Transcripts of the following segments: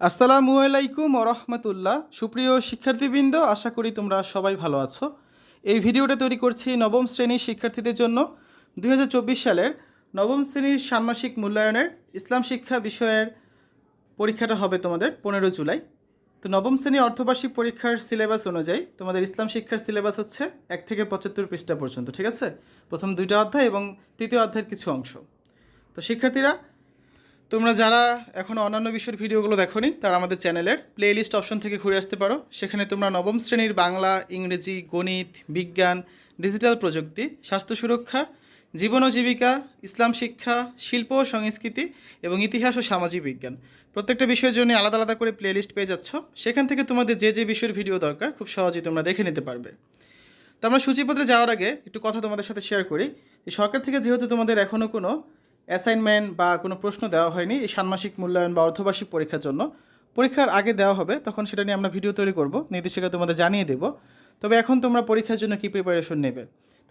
আসসালামু আলাইকুম রহমতুল্লাহ। সুপ্রিয় শিক্ষার্থীবৃন্দ, আশা করি তোমরা সবাই ভালো আছো। এই ভিডিওটা তৈরি করছি নবম শ্রেণির শিক্ষার্থীদের জন্য। দু হাজার চব্বিশ সালের নবম শ্রেণির ষান্মাসিক মূল্যায়নের ইসলাম শিক্ষা বিষয়ের পরীক্ষাটা হবে তোমাদের পনেরো জুলাই। তো নবম শ্রেণি অর্ধবার্ষিক পরীক্ষার সিলেবাস অনুযায়ী তোমাদের ইসলাম শিক্ষার সিলেবাস হচ্ছে এক থেকে পঁচাত্তর পৃষ্ঠা পর্যন্ত, ঠিক আছে? প্রথম দুইটা অধ্যায় এবং তৃতীয় অধ্যায়ের কিছু অংশ। তো শিক্ষার্থীরা তোমরা যারা এখনও অন্যান্য বিষয়ের ভিডিওগুলো দেখোনি, তারা আমাদের চ্যানেলের প্লেলিস্ট অপশন থেকে ঘুরে আসতে পারো। সেখানে তোমরা নবম শ্রেণির বাংলা, ইংরেজি, গণিত, বিজ্ঞান ডিজিটাল প্রযুক্তি, স্বাস্থ্য সুরক্ষা, জীবন ও জীবিকা, ইসলাম শিক্ষা, শিল্প ও সংস্কৃতি এবং ইতিহাস ও সামাজিক বিজ্ঞান। প্রত্যেকটা বিষয়ের জন্য আলাদা আলাদা করে প্লেলিস্ট পেয়ে যাচ্ছ। সেখান থেকে তোমাদের যে যে বিষয়ের ভিডিও দরকার, খুব সহজেই তোমরা দেখে নিতে পারবে। তো আমরা সূচিপত্রে যাওয়ার আগে একটু কথা তোমাদের সাথে শেয়ার করি সরকার থেকে যেহেতু তোমাদের এখনও কোনো অ্যাসাইনমেন্ট বা কোনো প্রশ্ন দেওয়া হয়নি এই ষান্মাসিক মূল্যায়ন বা অর্ধবার্ষিক পরীক্ষার জন্য। পরীক্ষার আগে দেওয়া হবে, তখন সেটা নিয়ে আমরা ভিডিও তৈরি করব, নির্দেশিকা তোমাদের জানিয়ে দেব। তবে এখন তোমরা পরীক্ষার জন্য কী প্রিপারেশন নেবে?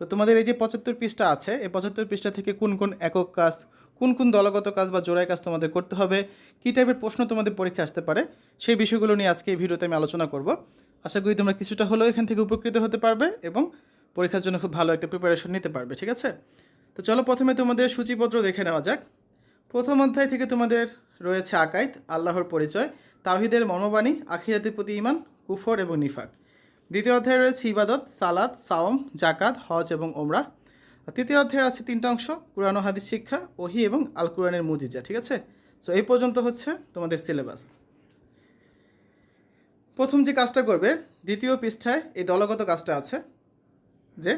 তো তোমাদের এই যে পঁচাত্তর পৃষ্ঠা আছে, এই পঁচাত্তর পৃষ্ঠা থেকে কোন কোন একক কাজ, কোন কোন দলগত কাজ বা জোড়ায় কাজ তোমাদের করতে হবে, কী টাইপের প্রশ্ন তোমাদের পরীক্ষা আসতে পারে, সেই বিষয়গুলো নিয়ে আজকে এই ভিডিওতে আমি আলোচনা করব। আশা করি তোমরা কিছুটা হলেও এখান থেকে উপকৃত হতে পারবে এবং পরীক্ষার জন্য খুব ভালো একটা প্রিপারেশন নিতে পারবে, ঠিক আছে? তো চলো প্রথমে তোমাদের সূচিপত্র দেখে নেওয়া যাক। প্রথম অধ্যায় থেকে তোমাদের রয়েছে আকাইত আল্লাহর পরিচয় তাহিদের মর্মবাণী, আখিরাতের প্রতি ইমান কুফর এবং নিফাক। দ্বিতীয় অধ্যায়ে রয়েছে ইবাদত সালাদ সাওম জাকাত হজ এবং ওমরা তৃতীয় অধ্যায়ে আছে তিনটা অংশ, কুরআন হাদিস শিক্ষা, ওহি এবং আল কুরআনের মুজিজা, ঠিক আছে? সো এই পর্যন্ত হচ্ছে তোমাদের সিলেবাস। প্রথম যে কাজটা করবে, দ্বিতীয় পৃষ্ঠায় এই দলগত কাজটা আছে, যে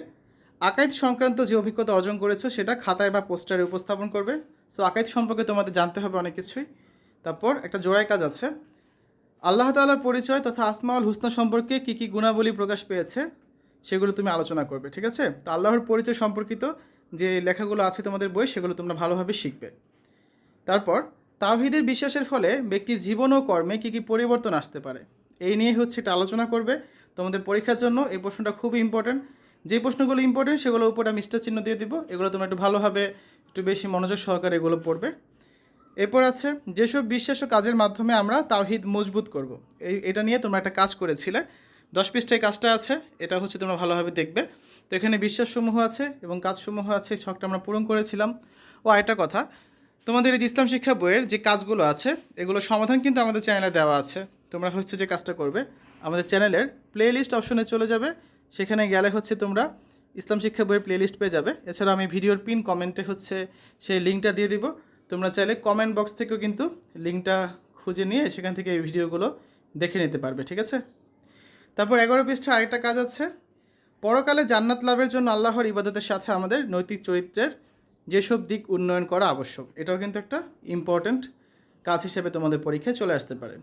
আকাইদ সংক্রান্ত যে অভিজ্ঞতা অর্জন করেছ, সেটা খাতায় বা পোস্টারে উপস্থাপন করবে। সো আকাইদ সম্পর্কে তোমাদের জানতে হবে অনেক কিছুই। তারপর একটা জোড়াই কাজ আছে। আল্লাহ তাআলার পরিচয় তথা আসমাউল হুসনা সম্পর্কে কী কী গুণাবলী প্রকাশ পেয়েছে, সেগুলো তুমি আলোচনা করবে, ঠিক আছে? তো আল্লাহর পরিচয় সম্পর্কিত যে লেখাগুলো আছে তোমাদের বই, সেগুলো তোমরা ভালোভাবে শিখবে। তারপর, তাওহিদের বিশ্বাসের ফলে ব্যক্তির জীবন ও কর্মে কী কী পরিবর্তন আসতে পারে, এই নিয়ে হচ্ছে এটা আলোচনা করবে। তোমাদের পরীক্ষার জন্য এই প্রশ্নটা খুবই ইম্পর্টেন্ট যে প্রশ্নগুলো ইম্পর্টেন্ট সেগুলোর উপর আমি স্টার চিহ্ন দিয়ে দিব। এগুলো তোমরা একটু ভালোভাবে, একটু বেশি মনোযোগ সহকারে এগুলো পড়বে। এরপর আছে, যেসব বিশ্বাস ও কাজের মাধ্যমে আমরা তাওহিদ মজবুত করব। এই, এটা নিয়ে তোমরা একটা কাজ করেছিলে। দশ পৃষ্ঠায় কাজটা আছে, এটা হচ্ছে তোমরা ভালোভাবে দেখবে। তো এখানে বিশ্বাসসমূহ আছে এবং কাজসমূহ আছে, এই ছকটা আমরা পূরণ করেছিলাম। ও আরেকটা কথা, তোমাদের এই ইসলাম শিক্ষা বইয়ের যে কাজগুলো আছে, এগুলো সমাধান কিন্তু আমাদের চ্যানেলে দেওয়া আছে। তোমরা হচ্ছে যে কাজটা করবে, আমাদের চ্যানেলের প্লে লিস্ট অপশনে চলে যাবে। সেখানে গেলে হচ্ছে তোমরা ইসলাম শিক্ষা বইয়ের প্লেলিস্ট পেয়ে যাবে। এছাড়া আমি ভিডিওর পিন কমেন্টে হচ্ছে সেই লিঙ্কটা দিয়ে দিব। তোমরা চাইলে কমেন্ট বক্স থেকেও কিন্তু লিঙ্কটা খুঁজে নিয়ে সেখান থেকে এই ভিডিওগুলো দেখে নিতে পারবে, ঠিক আছে? তারপর এগারো পৃষ্ঠা আরেকটা কাজ আছে। পরকালে জান্নাত লাভের জন্য আল্লাহর ইবাদতের সাথে আমাদের নৈতিক চরিত্রের যেসব দিক উন্নয়ন করা আবশ্যক, এটাও কিন্তু একটা ইম্পর্ট্যান্ট কাজ হিসেবে তোমাদের পরীক্ষায় চলে আসতে পারে।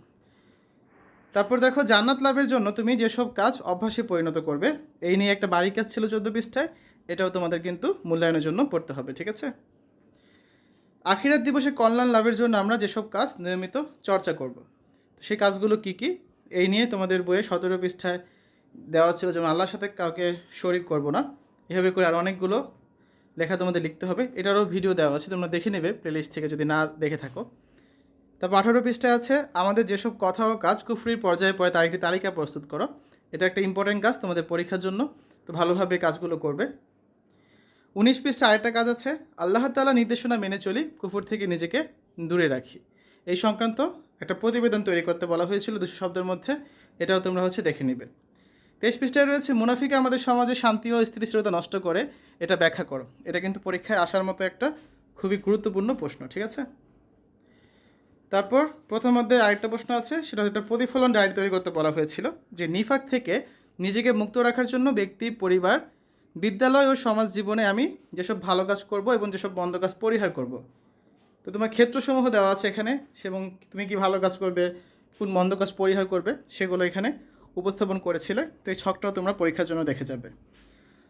তারপর দেখো, জান্নাত লাভের জন্য তুমি যেসব কাজ অভ্যাসে পরিণত করবে, এই নিয়ে একটা বাড়ি কাজ ছিল চোদ্দ পৃষ্ঠায়, এটাও তোমাদের কিন্তু মূল্যায়নের জন্য পড়তে হবে, ঠিক আছে? আখিরাত দিবসে কল্যাণ লাভের জন্য আমরা যেসব কাজ নিয়মিত চর্চা করব সেই কাজগুলো কি কি? এই নিয়ে তোমাদের বইয়ে সতেরো পৃষ্ঠায় দেওয়া ছিল, যেমন আল্লাহর সাথে কাউকে শরিক করব না, এভাবে করে আর অনেকগুলো লেখা তোমাদের লিখতে হবে, এটারও ভিডিও দেওয়া আছে, তোমরা দেখে নেবে প্লেলিস্ট থেকে যদি না দেখে থাকো। তারপর আঠারো পৃষ্ঠায় আছে, আমাদের যেসব কথা ও কাজ কুফরির পর্যায়ে পড়ে, তার একটি তালিকা প্রস্তুত করো। এটা একটা ইম্পর্টেন্ট কাজ তোমাদের পরীক্ষার জন্য, তো ভালোভাবে কাজগুলো করবে। উনিশ পৃষ্ঠা আরেকটা কাজ আছে, আল্লাহ তালা নির্দেশনা মেনে চলি, কুফুর থেকে নিজেকে দূরে রাখি। এই সংক্রান্ত একটা প্রতিবেদন তৈরি করতে বলা হয়েছিল দুশো শব্দের মধ্যে, এটাও তোমরা হচ্ছে দেখে নেবে। তেইশ পৃষ্ঠায় রয়েছে, মুনাফিকে আমাদের সমাজে শান্তি ও স্থিতিশীলতা নষ্ট করে, এটা ব্যাখ্যা করো। এটা কিন্তু পরীক্ষায় আসার মতো একটা খুবই গুরুত্বপূর্ণ প্রশ্ন, ঠিক আছে? তারপর প্রথম অধ্যায়ে আরেকটা প্রশ্ন আছে, সেটা হচ্ছে একটা প্রতিফলন ডায়েরি তৈরি করতে বলা হয়েছিল, যে নিফাক থেকে নিজেকে মুক্ত রাখার জন্য ব্যক্তি, পরিবার, বিদ্যালয় ও সমাজ জীবনে আমি যেসব ভালো কাজ করব এবং যেসব বন্ধ কাজ পরিহার করব। তো তোমার ক্ষেত্রসমূহ দেওয়া আছে এখানে, এবং তুমি কি ভালো কাজ করবে, কোন মন্দ কাজ পরিহার করবে, সেগুলো এখানে উপস্থাপন করেছিলে, তো এই ছকটাও তোমরা পরীক্ষার জন্য দেখে যাবে।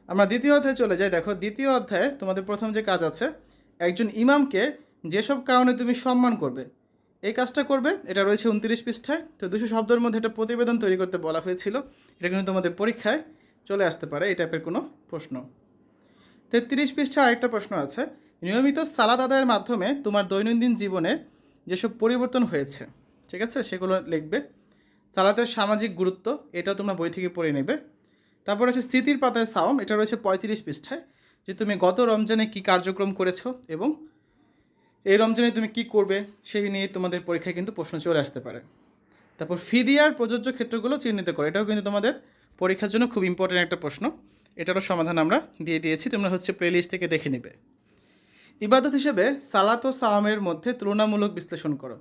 আমরা দ্বিতীয় অধ্যায়ে চলে যাই। দেখো, দ্বিতীয় অধ্যায়ে তোমাদের প্রথম যে কাজ আছে, একজন ইমামকে যেসব কারণে তুমি সম্মান করবে এই কাজটা করবে, এটা রয়েছে উনত্রিশ পৃষ্ঠায়, তো দুশো শব্দের মধ্যে একটা প্রতিবেদন তৈরি করতে বলা হয়েছিল। এটা কিন্তু তোমাদের পরীক্ষায় চলে আসতে পারে এই টাইপের কোনো প্রশ্ন। তেত্রিশ পৃষ্ঠা আরেকটা প্রশ্ন আছে, নিয়মিত সালাদ আদায়ের মাধ্যমে তোমার দৈনন্দিন জীবনে যেসব পরিবর্তন হয়েছে, ঠিক আছে? সেগুলো লিখবে। সালাতের সামাজিক গুরুত্ব, এটা তোমরা বই থেকে পড়ে নেবে। তারপর আছে স্মৃতির পাতায় সাওম, এটা রয়েছে পঁয়ত্রিশ পৃষ্ঠায়, যে তুমি গত রমজানে কি কার্যক্রম করেছ এবং এই রমজানে তুমি কি করবে সেই নিয়ে তোমাদের পরীক্ষায় কিন্তু প্রশ্ন চলে আসতে পারে। তারপর ফিদিয়ার প্রযোজ্য ক্ষেত্রগুলো চিহ্নিত করো। এটাও কিন্তু তোমাদের পরীক্ষার জন্য খুব ইম্পর্টেন্ট একটা প্রশ্ন। এটারও সমাধান আমরা দিয়ে দিয়েছি। তোমরা হচ্ছে প্লেলিস্ট থেকে দেখে নেবে। ইবাদত হিসেবে সালাত ও সাওমের মধ্যে তুলনামূলক বিশ্লেষণ করো।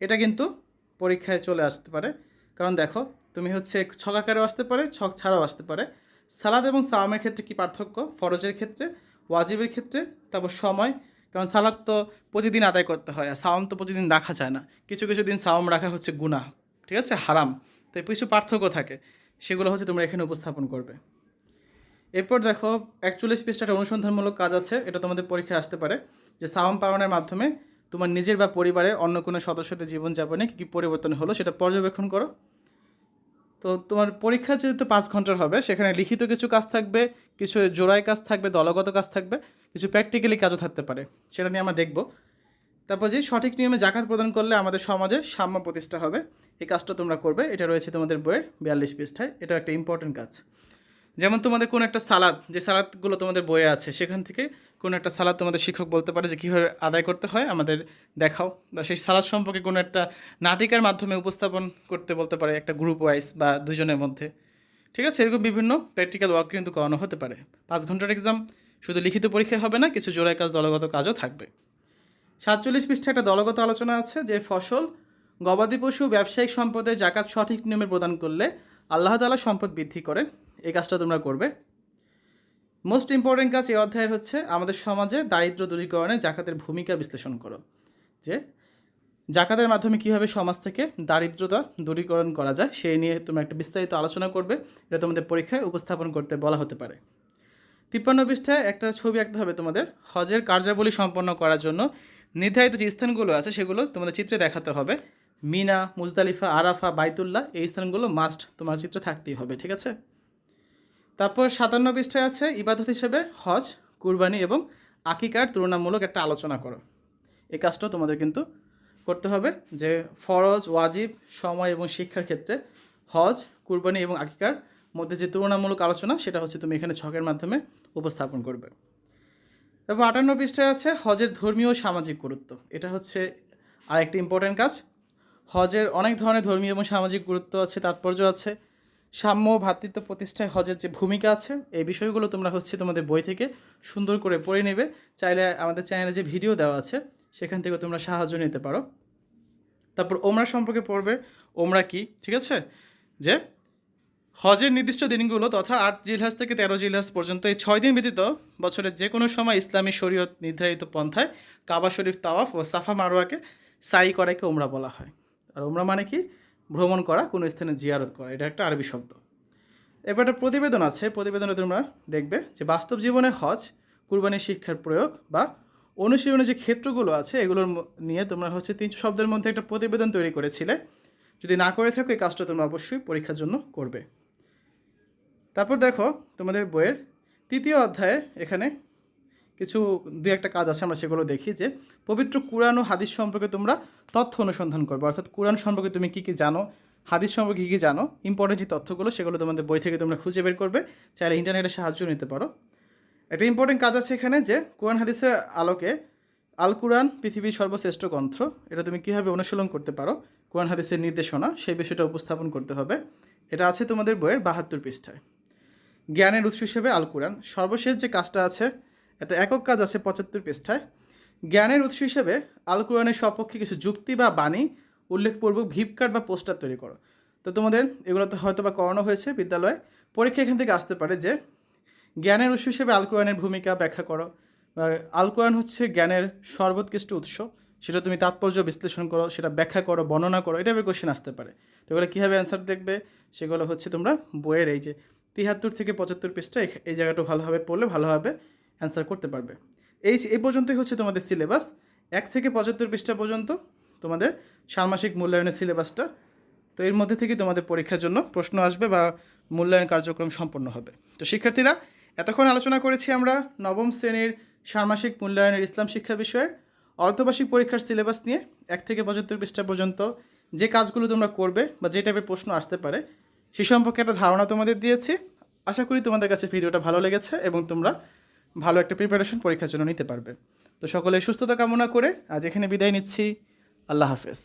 এটা কিন্তু পরীক্ষায় চলে আসতে পারে। কারণ দেখো, তুমি হচ্ছে ছক আকারেও আসতে পারে, ছক ছাড়াও আসতে পারে। সালাদ এবং সাওমের ক্ষেত্রে কি পার্থক্য? ফরজের ক্ষেত্রে, ওয়াজিবের ক্ষেত্রে, তারপর সময় কারণ সালাদ তো প্রতিদিন আদায় করতে হয় আর সাওম তো প্রতিদিন রাখা যায় না। কিছু কিছু দিন সাওম রাখা হচ্ছে গুনাহ, ঠিক আছে? হারাম। তো কিছু পার্থক্য থাকে, সেগুলো হচ্ছে তোমরা এখানে উপস্থাপন করবে। এরপর দেখো, একচল্লিশ পৃষ্ঠাটা অনুসন্ধানমূলক কাজ আছে, এটা তোমাদের পরীক্ষায় আসতে পারে, যে সাওম পালনের মাধ্যমে তোমার নিজের বা পরিবারের অন্য কোনো সদস্যদের জীবনযাপনে কী কী পরিবর্তন হলো সেটা পর্যবেক্ষণ করো। তো তোমার পরীক্ষা যেহেতু পাঁচ ঘণ্টার হবে, সেখানে লিখিত কিছু কাজ থাকবে, কিছু জোড়ায় কাজ থাকবে, দলগত কাজ থাকবে কিছু প্র্যাকটিক্যালি কাজও থাকতে পারে। সেটা নিয়ে আমরা দেখব। তারপর যে সঠিক নিয়মে জাকাত প্রদান করলে আমাদের সমাজে সাম্য প্রতিষ্ঠা হবে। এই কাজটা তোমরা করবে। এটা রয়েছে তোমাদের বইয়ের বিয়াল্লিশ পৃষ্ঠায়। এটা একটা ইম্পর্টেন্ট কাজ। যেমন তোমাদের কোনো একটা সালাদ, যে সালাদগুলো তোমাদের বইয়ে আছে, সেখান থেকে কোনো একটা সালাদ তোমাদের শিক্ষক বলতে পারে যে কীভাবে আদায় করতে হয়, আমাদের দেখাও। বা সেই সালাদ সম্পর্কে কোনো একটা নাটিকার মাধ্যমে উপস্থাপন করতে বলতে পারে একটা গ্রুপ ওয়াইজ বা দুজনের মধ্যে। ঠিক আছে? এরকম বিভিন্ন প্র্যাকটিক্যাল ওয়ার্ক কিন্তু করানো হতে পারে। পাঁচ ঘণ্টার এক্সাম শুধু লিখিত পরীক্ষা হবে না, কিছু জোড়াই কাজ, দলগত কাজও থাকবে। সাতচল্লিশ পৃষ্ঠা একটা দলগত আলোচনা আছে, যে ফসল, গবাদি পশু, ব্যবসায়িক সম্পদের জাকাত সঠিক নিয়মে প্রদান করলে আল্লাহ তালা সম্পদ বৃদ্ধি করেন। এই কাজটা তোমরা করবে। মোস্ট ইম্পর্টেন্ট কাজ এই অধ্যায়ের হচ্ছে, আমাদের সমাজে দারিদ্র দূরীকরণে জাকাতের ভূমিকা বিশ্লেষণ করো। যে জাকাতের মাধ্যমে কীভাবে সমাজ থেকে দারিদ্রতা দূরীকরণ করা যায়, সেই নিয়ে তোমরা একটা বিস্তারিত আলোচনা করবে। এটা তোমাদের পরীক্ষায় উপস্থাপন করতে বলা হতে পারে। তিপ্পান্ন পৃষ্ঠায় একটা ছবি আঁকতে হবে তোমাদের। হজের কার্যাবলী সম্পন্ন করার জন্য নির্ধারিত যে স্থানগুলো আছে সেগুলো তোমাদের চিত্রে দেখাতে হবে। মিনা, মুজদালিফা, আরাফা, বাইতুল্লাহ এই স্থানগুলো মাস্ট তোমার চিত্রে থাকতেই হবে, ঠিক আছে? তারপর সাতান্ন পৃষ্ঠায় আছে ইবাদত হিসেবে হজ, কুরবানি এবং আকিকার তুলনামূলক একটা আলোচনা করো। এই কাজটাও তোমাদের কিন্তু করতে হবে যে ফরজ, ওয়াজিব, সময় এবং শিক্ষার ক্ষেত্রে হজ, কুরবানি এবং আকিকার মধ্যে যে তুলনামূলক আলোচনা, সেটা হচ্ছে তুমি এখানে ছকের মাধ্যমে উপস্থাপন করবে। তারপর আটান্ন পৃষ্ঠায় আছে হজের ধর্মীয় সামাজিক গুরুত্ব। এটা হচ্ছে আরেকটি ইম্পর্ট্যান্ট কাজ। হজের অনেক ধরনের ধর্মীয় এবং সামাজিক গুরুত্ব আছে, তাৎপর্য আছে। সাম্য ভ্রাতৃত্ব প্রতিষ্ঠায় হজের যে ভূমিকা আছে, এই বিষয়গুলো তোমরা হচ্ছে তোমাদের বই থেকে সুন্দর করে পড়ে নেবে। চাইলে আমাদের চ্যানেলে যে ভিডিও দেওয়া আছে, সেখান থেকে তোমরা সাহায্য নিতে পারো। তারপর ওমরা সম্পর্কে পড়বে, ওমরা কি, ঠিক আছে? যে হজের নির্দিষ্ট দিনগুলো তথা আট জিলহাজ থেকে তেরো জিলহাজ পর্যন্ত এই ছয় দিন ব্যতীত বছরের যে কোনো সময় ইসলামী শরীয়ত নির্ধারিত পন্থায় কাবা শরীফ, তাওয়াফ ও সাফা মারোয়াকে সাই করাকে ওমরা বলা হয়। আর ওমরা মানে কি? ভ্রমণ করা, কোনো স্থানে জিয়ারত করা। এটা একটা আরবি শব্দ। এবার একটা প্রতিবেদন আছে। প্রতিবেদনে তোমরা দেখবে যে বাস্তব জীবনে হজ, কুরবানির শিক্ষার প্রয়োগ বা অনুশীলনের যে ক্ষেত্রগুলো আছে, এগুলোর নিয়ে তোমরা হচ্ছে তিনশো শব্দের মধ্যে একটা প্রতিবেদন তৈরি করেছিলে। যদি না করে থাকো, এই কাজটা তোমরা অবশ্যই পরীক্ষার জন্য করবে। তারপর দেখো তোমাদের বইয়ের তৃতীয় অধ্যায়ে এখানে কিছু দু একটা কাজ আছে, আমরা সেগুলো দেখি যে পবিত্র কুরআন ও হাদিস সম্পর্কে তোমরা তথ্য অনুসন্ধান করবে। অর্থাৎ কোরআন সম্পর্কে তুমি কী কী জানো, হাদিস সম্পর্কে কী কী জানো ইম্পর্টেন্ট যে তথ্যগুলো সেগুলো তোমাদের বই থেকে তোমরা খুঁজে বের করবে, চাইলে ইন্টারনেটের সাহায্য নিতে পারো। একটা ইম্পর্টেন্ট কাজ আছে এখানে যে কোরআন হাদিসের আলোকে আল কুরআন পৃথিবীর সর্বশ্রেষ্ঠ গ্রন্থ, এটা তুমি কীভাবে অনুশীলন করতে পারো, কোরআন হাদিসের নির্দেশনা, সেই বিষয়টা উপস্থাপন করতে হবে। এটা আছে তোমাদের বইয়ের বাহাত্তর পৃষ্ঠায়। জ্ঞানের উৎস হিসেবে আল কুরআন। সর্বশেষ যে কাজটা আছে, একটা একক কাজ আছে পঁচাত্তর পৃষ্ঠায়। জ্ঞানের উৎস হিসেবে আল কোরআনের সপক্ষে কিছু যুক্তি বা বাণী উল্লেখপূর্বক ভিপ কার্ড বা পোস্টার তৈরি করো। তো তোমাদের এগুলো তো হয়তো বা করানো হয়েছে বিদ্যালয়ে। পরীক্ষা এখান থেকে আসতে পারে যে জ্ঞানের উৎস হিসেবে আল কোরআনের ভূমিকা ব্যাখ্যা করো। আল কোরআন হচ্ছে জ্ঞানের সর্বোৎকৃষ্ট উৎস। সেটা তুমি তাৎপর্য বিশ্লেষণ করো, সেটা ব্যাখ্যা করো, বর্ণনা করো এটা কোশ্চেন আসতে পারে। তো এগুলো কীভাবে অ্যান্সার দেখবে? সেগুলো হচ্ছে তোমরা বইয়ের এই যে তিয়াত্তর থেকে পঁচাত্তর পৃষ্ঠা এই- এই জায়গাটা ভালোভাবে পড়লে ভালোভাবে অ্যান্সার করতে পারবে। এই এই পর্যন্তই হচ্ছে তোমাদের সিলেবাস এক থেকে পঁচাত্তর পৃষ্ঠা পর্যন্ত তোমাদের ষান্মাসিক মূল্যায়নের সিলেবাসটা তো এর মধ্যে থেকে তোমাদের পরীক্ষার জন্য প্রশ্ন আসবে বা মূল্যায়ন কার্যক্রম সম্পন্ন হবে। তো শিক্ষার্থীরা, এতক্ষণ আলোচনা করেছি আমরা নবম শ্রেণির ষান্মাসিক মূল্যায়নের ইসলাম শিক্ষা বিষয়ের অর্ধবার্ষিক পরীক্ষার সিলেবাস নিয়ে এক থেকে পঁচাত্তর পৃষ্ঠা পর্যন্ত যে কাজগুলো তোমরা করবে বা যে টাইপের প্রশ্ন আসতে পারে সে সম্পর্কে একটা ধারণা তোমাদের দিয়েছি। আশা করি তোমাদের কাছে ভিডিওটা ভালো লেগেছে এবং তোমরা ভালো একটা প্রিপারেশন পরীক্ষার জন্য নিতে পারবে। তো সকলে সুস্থতা কামনা করে আজ এখানে বিদায় নিচ্ছি। আল্লাহ হাফেজ।